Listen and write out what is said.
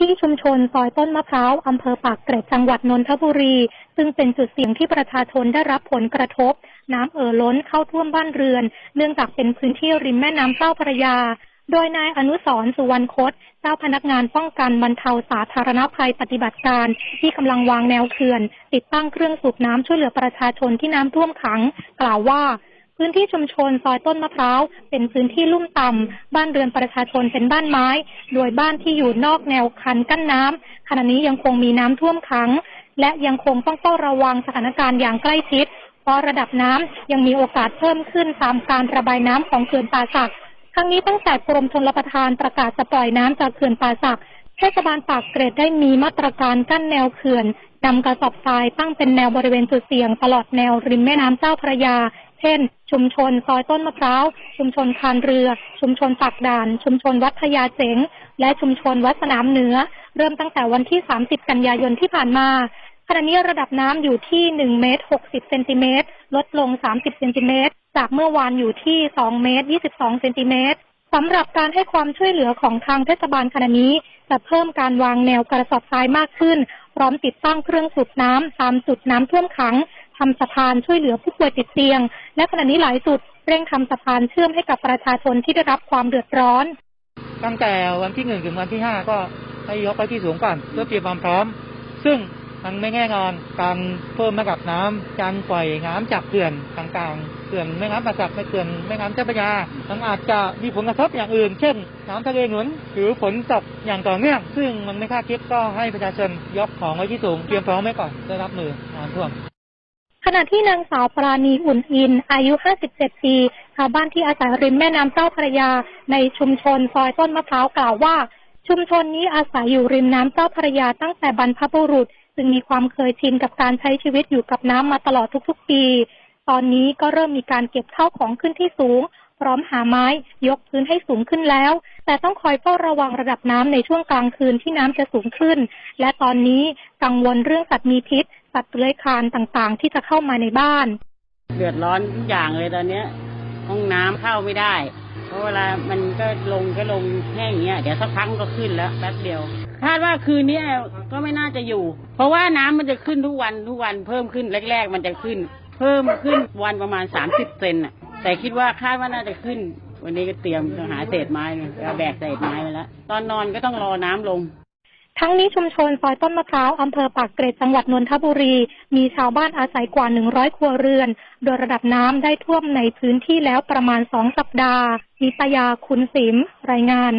ที่ชุมชนซอยต้นมะพร้าวอำเภอปากเกร็ดจังหวัดนนทบุรี ซึ่งเป็นจุดเสี่ยงที่ประชาชนได้รับผลกระทบ น้ำเอ่อล้นเข้าท่วมบ้านเรือน เนื่องจากเป็นพื้นที่ริมแม่น้ำเจ้าพระยา โดยนายอนุสรสุวรรณคต เจ้าพนักงานป้องกันบรรเทาสาธารณภัยปฏิบัติการ ที่กำลังวางแนวเขื่อน ติดตั้งเครื่องสูบน้ำช่วยเหลือประชาชนที่น้ำท่วมขัง กล่าวว่า พื้นที่ชุมชนซอยต้นมะพร้าวเป็นพื้นที่ลุ่มต่ำบ้านเรือนประชาชนเป็นบ้านไม้ โดยบ้านที่อยู่นอกแนวคันกั้นน้ำขณะนี้ยังคงมีน้ำท่วมขัง และยังคงต้องเฝ้าระวังสถานการณ์อย่างใกล้ชิด เพราะระดับน้ำยังมีโอกาสเพิ่มขึ้นตามการระบายน้ำของเขื่อนป่าสักทั้งนี้ตั้งแต่กรมชลประทานประกาศจะปล่อยน้ำจากเขื่อนป่าสักเทศบาลปากเกร็ดได้มีมาตรการกั้นแนวเขื่อนนำกระสอบทรายตั้งเป็นแนวบริเวณจุดเสี่ยงตลอดแนวริมแม่น้ำเจ้าพระยา เช่น ชุมชนซอยต้นมะพร้าว ชุมชนคานเรือ ชุมชนปากด่าน ชุมชนวัดพญาเจ๋ง และชุมชนวัดสนามเหนือ เริ่มตั้งแต่วันที่ 30 กันยายนที่ผ่านมาขณะนี้ระดับน้ำอยู่ที่1เมตร60เซนติเมตรลดลง 30เซนติเมตรจากเมื่อวานอยู่ที่2เมตร22เซนติเมตรสำหรับการให้ความช่วยเหลือของทางเทศบาลขณะนี้ จะเพิ่มการวางแนวกระสอบทรายมากขึ้น พร้อมติดตั้งเครื่องสูบน้ำตามจุดน้ำท่วมขัง ทำสะพานช่วยเหลือผู้ป่วยติดเตียง และขณะนี้หลายจุดเร่งทำสะพานเชื่อมให้กับประชาชนที่ได้รับความเดือดร้อน ตั้งแต่วันที่หนึ่งถึงวันที่ห้าก็ให้ยกไปที่สูงก่อนเพื่อเตรียมความพร้อม ซึ่งมันไม่แน่นอนการเพิ่มระดับน้ำการปล่อยน้ำจากเขื่อนต่างๆเขื่อนแม่น้ำประจักษ์ในเขื่อนแม่น้ำเจ้าพระยามันอาจจะมีผลกระทบอย่างอื่น เช่น น้ำทะเลหนุนหรือฝนตกอย่างต่อเนื่องซึ่งมันไม่คาดคิดก็ให้ประชาชนยกของไว้ที่สูงเตรียมพร้อมไว้ก่อนได้รับมือน้ำท่วม ขณะที่นางสาวปราณีอุ่นอิน อายุ 57 ปีชาวบ้านที่อาศัยริมแม่น้ำเจ้าพระยา ในชุมชนซอยต้นมะพร้าวกล่าวว่า ชุมชนนี้อาศัยอยู่ริมน้ำเจ้าพระยาตั้งแต่บรรพบุรุษ จึงมีความเคยชินกับการใช้ชีวิตอยู่กับน้ำมาตลอดทุกๆ ปี ตอนนี้ก็เริ่มมีการเก็บข้าวของขึ้นที่สูง พร้อมหาไม้ยกพื้นให้สูงขึ้นแล้ว แต่ต้องคอยเฝ้าระวังระดับน้ำในช่วงกลางคืนที่น้ำจะสูงขึ้น และตอนนี้กังวลเรื่องสัตว์มีพิษ สัตว์เลื้อยคลานต่างๆ ที่จะเข้ามาในบ้าน เดือดร้อนทุกอย่างเลยตอนเนี้ย ห้องน้ำเข้าไม่ได้ เพราะเวลามันก็ลงก็ลงแค่อย่างเงี้ยเดี๋ยวสักพักก็ขึ้นแล้วแป๊บเดียวคาดว่าคืนนี้ก็ไม่น่าจะอยู่ เพราะว่าน้ำมันจะขึ้นทุกวันทุกวันเพิ่มขึ้นแรก ๆ มันจะขึ้น เพิ่มขึ้นวันประมาณสามสิบเซนน่ะ แต่คิดว่าคาดว่าน่าจะขึ้น วันนี้ก็เตรียมหาเศษไม้เลยเอาแบกเศษไม้ไปแล้วตอนนอนก็ต้องรอน้ำลง ทั้งนี้ชุมชนซอยต้นมะพร้าวอำเภอปากเกร็ดจังหวัดนนทบุรี มีชาวบ้านอาศัยกว่า 100 ครัวเรือน โดยระดับน้ำได้ท่วมในพื้นที่แล้วประมาณ 2 สัปดาห์นิตยาคุณสิม รายงาน